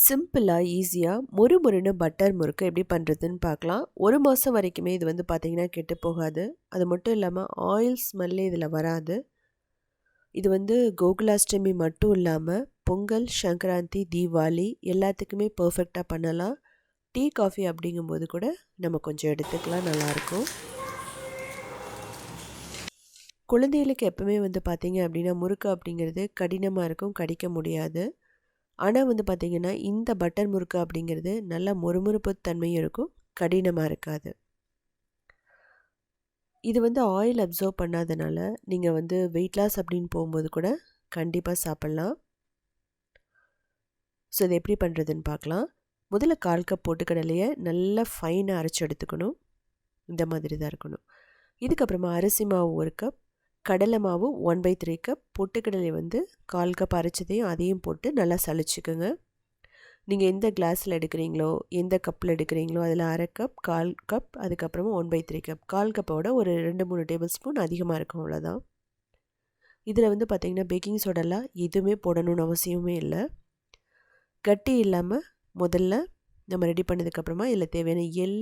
சிம்பிளாக ஈஸியாக மொறு மொறுன்னு பட்டர் முறுக்கு எப்படி பண்ணுறதுன்னு பார்க்கலாம். ஒரு மாதம் வரைக்குமே இது வந்து பார்த்திங்கன்னா கெட்டு போகாது. அது மட்டும் இல்லாமல் ஆயில் ஸ்மெல்லே இதில் வராது. இது வந்து கோகுலாஷ்டமி மட்டும் இல்லாமல் பொங்கல் சங்கராந்தி தீபாவளி எல்லாத்துக்குமே பர்ஃபெக்டாக பண்ணலாம். டீ காஃபி அப்படிங்கும்போது கூட நம்ம கொஞ்சம் எடுத்துக்கலாம் நல்லாயிருக்கும். குழந்தைகளுக்கு எப்பவுமே வந்து பார்த்திங்க அப்படின்னா முறுக்கு அப்படிங்கிறது கடினமாக இருக்கும் கடிக்க முடியாது. ஆனால் வந்து பார்த்திங்கன்னா இந்த பட்டர் முறுக்கு அப்படிங்கிறது நல்ல மொறுமொறுப்பு தன்மையும் இருக்கும் கடினமாக இருக்காது. இது வந்து ஆயில் அப்சர்வ் பண்ணாதனால நீங்கள் வந்து வெயிட் லாஸ் அப்படின்னு போகும்போது கூட கண்டிப்பாக சாப்பிட்லாம். ஸோ இது எப்படி பண்ணுறதுன்னு பார்க்கலாம். முதல்ல கால் கப் போட்டுக்கடலையை நல்லா ஃபைனாக அரைச்சி எடுத்துக்கணும். இந்த மாதிரி தான் இருக்கணும். இதுக்கப்புறமா அரிசி மாவு ஒரு கப் கடலை மாவு ஒன் பை த்ரீ கப் பொட்டுக்கடலை வந்து கால் கப் அரைச்சதையும் அதையும் போட்டு நல்லா சளிச்சுக்கோங்க. நீங்கள் எந்த கிளாஸில் எடுக்கிறீங்களோ எந்த கப்பில் எடுக்கிறீங்களோ அதில் அரை கப் கால் கப் அதுக்கப்புறமா ஒன் பை த்ரீ கப் கால் கப்போட ஒரு ரெண்டு மூணு டேபிள் ஸ்பூன் அதிகமாக இருக்கும் அவ்வளோதான் இதில் வந்து பார்த்திங்கன்னா பேக்கிங் சோடெல்லாம் எதுவுமே போடணும்னு அவசியமே இல்லை. கட்டி இல்லாமல் முதல்ல நம்ம ரெடி பண்ணதுக்கப்புறமா இதில் தேவையான எள்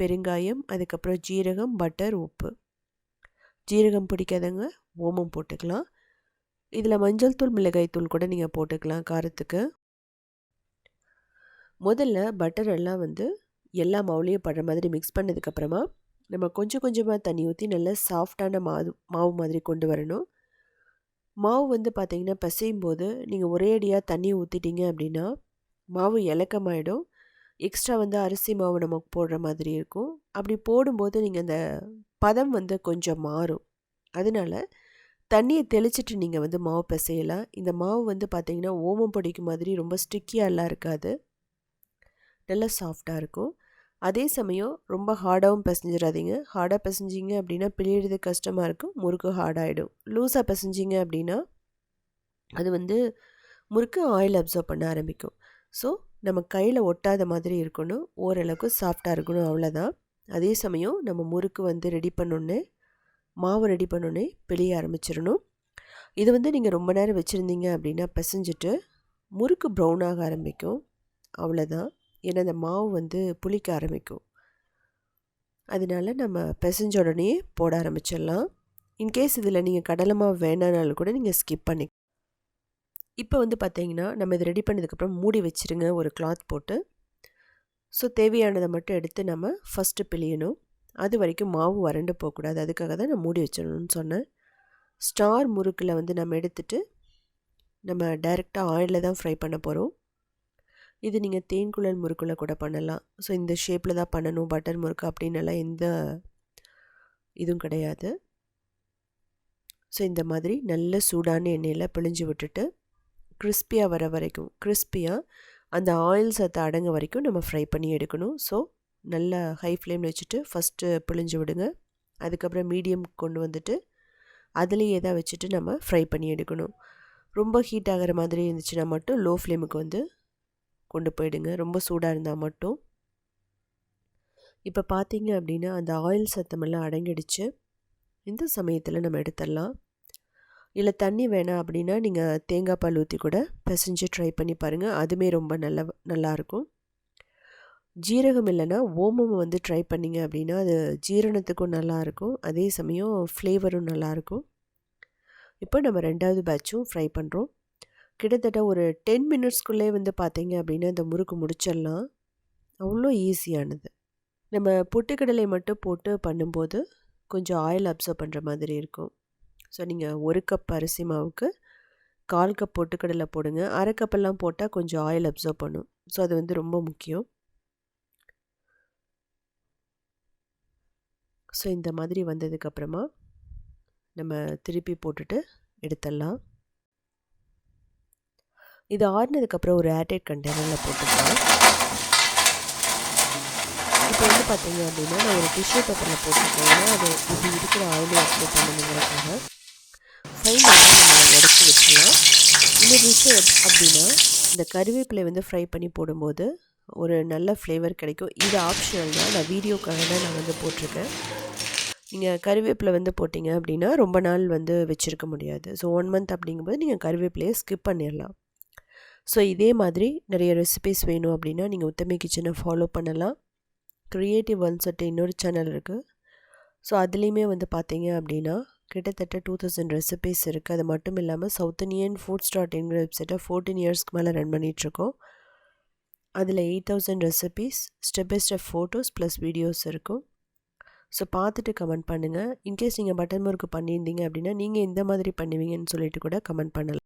பெருங்காயம் அதுக்கப்புறம் ஜீரகம் பட்டர் உப்பு. ஜீரகம் பிடிக்காதவங்க ஓமம் போட்டுக்கலாம். இதில் மஞ்சள் தூள் மிளகாய் தூள் கூட நீங்கள் போட்டுக்கலாம் காரத்துக்கு. முதல்ல பட்டர் எல்லாம் வந்து எல்லா மாவுலேயும் படுற மாதிரி மிக்ஸ் பண்ணதுக்கப்புறமா நம்ம கொஞ்சம் கொஞ்சமாக தண்ணி ஊற்றி நல்லா சாஃப்டான மாவு மாவு மாதிரி கொண்டு வரணும். மாவு வந்து பார்த்திங்கன்னா பசையும் போது நீங்கள் ஒரே அடியாக தண்ணி ஊற்றிட்டீங்க அப்படின்னா மாவு இலக்கமாயிடும். எக்ஸ்ட்ரா வந்து அரிசி மாவு நமக்கு போடுற மாதிரி இருக்கும். அப்படி போடும்போது நீங்கள் அந்த பதம் வந்து கொஞ்சம் மாறும். அதனால் தண்ணியை தெளிச்சிட்டு நீங்கள் வந்து மாவு பிசையலாம். இந்த மாவு வந்து பார்த்திங்கன்னா ஓமம் பொடிக்கு மாதிரி ரொம்ப ஸ்டிக்கியாலாம் இருக்காது. நல்லா சாஃப்டாக இருக்கும். அதே சமயம் ரொம்ப ஹார்டாகவும் பிசைஞ்சிடாதீங்க. ஹார்டாக பிசைஞ்சிங்க அப்படின்னா பிழியறது கஷ்டமாக இருக்கும். முறுக்கு ஹார்டாகிடும் லூஸாக பிசைஞ்சிங்க அப்படின்னா அது வந்து முறுக்கு ஆயில் அப்சர்வ் பண்ண ஆரம்பிக்கும். ஸோ நம்ம கையில் ஒட்டாத மாதிரி இருக்கணும். ஓரளவுக்கு சாஃப்டாக இருக்கணும் அவ்வளோதான் அதே சமயம் நம்ம முறுக்கு வந்து ரெடி பண்ணோன்னே மாவு ரெடி பண்ணோன்னே பிழிய ஆரம்பிச்சிடணும். இது வந்து நீங்கள் ரொம்ப நேரம் வச்சுருந்தீங்க அப்படின்னா பிசைஞ்சிட்டு முறுக்கு ப்ரௌன் ஆக ஆரம்பிக்கும். அவ்வளோதான் ஏன்னா அந்த மாவு வந்து புளிக்க ஆரம்பிக்கும். அதனால நம்ம பிசைஞ்ச உடனே போட ஆரம்பிச்சிடலாம். இன்கேஸ் இதில் நீங்கள் கடலை மாவு வேணானாலும் கூட நீங்கள் ஸ்கிப் பண்ணி இப்போ வந்து பார்த்திங்கன்னா நம்ம இது ரெடி பண்ணதுக்கப்புறம் மூடி வச்சுருங்க ஒரு கிளாத் போட்டு. ஸோ தேவையானதை மட்டும் எடுத்து நம்ம ஃபஸ்ட்டு பிழியணும். அது வரைக்கும் மாவு வறண்டு போகக்கூடாது. அதுக்காக தான் நான் மூடி வச்சிடணும்னு சொன்னேன். ஸ்டார் முறுக்கில் வந்து நம்ம எடுத்துட்டு நம்ம டைரெக்டாக ஆயிலில் தான் ஃப்ரை பண்ண போகிறோம் இது நீங்கள் தேன்குழல் முறுக்கில் கூட பண்ணலாம். ஸோ இந்த ஷேப்பில் தான் பண்ணணும். பட்டர் முறுக்கு அப்படின்னலாம் எந்த இதுவும் கிடையாது. ஸோ இந்த மாதிரி நல்ல சூடான எண்ணெயில் பிழிஞ்சு விட்டுட்டு கிறிஸ்பியாக வர வரைக்கும் கிறிஸ்பியாக அந்த ஆயில் சத்து அடங்க வரைக்கும் நம்ம ஃப்ரை பண்ணி எடுக்கணும். ஸோ நல்லா ஹை ஃப்ளேமில் வச்சுட்டு ஃபஸ்ட்டு பிழிஞ்சு விடுங்க. அதுக்கப்புறம் மீடியம் கொண்டு வந்துட்டு அதுலேயே தான் வச்சுட்டு நம்ம ஃப்ரை பண்ணி எடுக்கணும். ரொம்ப ஹீட் ஆகிற மாதிரி இருந்துச்சுன்னா மட்டும் லோ ஃப்ளேமுக்கு வந்து கொண்டு போயிடுங்க. ரொம்ப சூடாக இருந்தால் மட்டும். இப்போ பார்த்தீங்க அப்படின்னா அந்த ஆயில் சத்தமெல்லாம் அடங்கிடுச்சு. இந்த சமயத்தில் நம்ம எடுத்துடலாம். இல்லை தண்ணி வேணாம் அப்படின்னா நீங்கள் தேங்காய் பால் ஊற்றி கூட பிசைஞ்சு ட்ரை பண்ணி பாருங்கள் அதுவுமே ரொம்ப நல்ல நல்லாயிருக்கும் ஜீரகம் இல்லைன்னா ஓமம் வந்து ட்ரை பண்ணிங்க அப்படின்னா அது ஜீரணத்துக்கும் நல்லாயிருக்கும் அதே சமயம் ஃப்ளேவரும் நல்லாயிருக்கும் இப்போ நம்ம ரெண்டாவது பேட்சும் ஃப்ரை பண்ணுறோம் கிட்டத்தட்ட ஒரு டென் மினிட்ஸ்க்குள்ளே வந்து பார்த்தீங்க அப்படின்னா இந்த முறுக்கு முடிச்சிடலாம். அவ்வளோ ஈஸியானது நம்ம பொட்டுக்கடலை மட்டும் போட்டு பண்ணும்போது கொஞ்சம் ஆயில் அப்சர்வ் பண்ணுற மாதிரி இருக்கும். ஸோ நீங்கள் ஒரு கப் அரிசி மாவுக்கு கால் கப் பொட்டுக்கடலை போடுங்க. அரை கப்பெல்லாம் போட்டால் கொஞ்சம் ஆயில் அப்சர்வ் பண்ணும். ஸோ அது வந்து ரொம்ப முக்கியம். ஸோ இந்த மாதிரி வந்ததுக்கப்புறமா நம்ம திருப்பி போட்டுட்டு எடுத்துடலாம். இது ஆடினதுக்கப்புறம் ஒரு ஏர்டைட் கண்டெய்னரில் போட்டுக்கலாம். இப்போ வந்து பார்த்தீங்க அப்படின்னா நான் ஒரு டிஷ்யூ பேப்பரில் போட்டுருக்கேன் அது இது இருக்கிற ஆயிலை அப்ளை பண்ணணுங்கிறதுக்காக வந்து நம்ம உடச்சி வச்சுக்கலாம் இன்னொரு விஷயம் அப்படின்னா இந்த கருவேப்பிலை வந்து ஃப்ரை பண்ணி போடும்போது ஒரு நல்ல ஃப்ளேவர் கிடைக்கும். இது ஆப்ஷனல் தான். நான் வீடியோக்காக தான் நான் வந்து போட்டிருக்கேன். நீங்கள் கருவேப்பிலை வந்து போட்டிங்க அப்படின்னா ரொம்ப நாள் வந்து வச்சுருக்க முடியாது. ஸோ ஒன் மந்த் அப்படிங்கும்போது நீங்கள் கருவேப்பிலையை ஸ்கிப் பண்ணிடலாம். ஸோ இதே மாதிரி நிறைய ரெசிபிஸ் வேணும் அப்படின்னா நீங்கள் உத்தமி கிச்சனை ஃபாலோ பண்ணலாம். க்ரியேட்டிவ் ஒன் சொல்லிட்டு இன்னொரு சேனல் இருக்குது ஸோ அதுலேயுமே வந்து பார்த்தீங்க அப்படின்னா கிட்டத்தட்ட டூ தௌசண்ட் ரெசிபீஸ் இருக்குது அது மட்டும் இல்லாமல் சவுத் இண்டியன் ஃபுட் ஸ்டார்ட் என்கிற வெப்சைட்டை ஃபோர்டீன் இயர்ஸ்க்கு மேலே ரன் பண்ணிகிட்ருக்கோம் அதில் eight thousand recipes step by step photos plus videos இருக்கும். ஸோ பார்த்துட்டு கமெண்ட் பண்ணுங்கள் இன்கேஸ் நீங்கள் பட்டன் முறுக்கு பண்ணியிருந்தீங்க அப்படின்னா நீங்கள் எந்த மாதிரி பண்ணுவீங்கன்னு சொல்லிட்டு கூட கமெண்ட் பண்ணலாம்.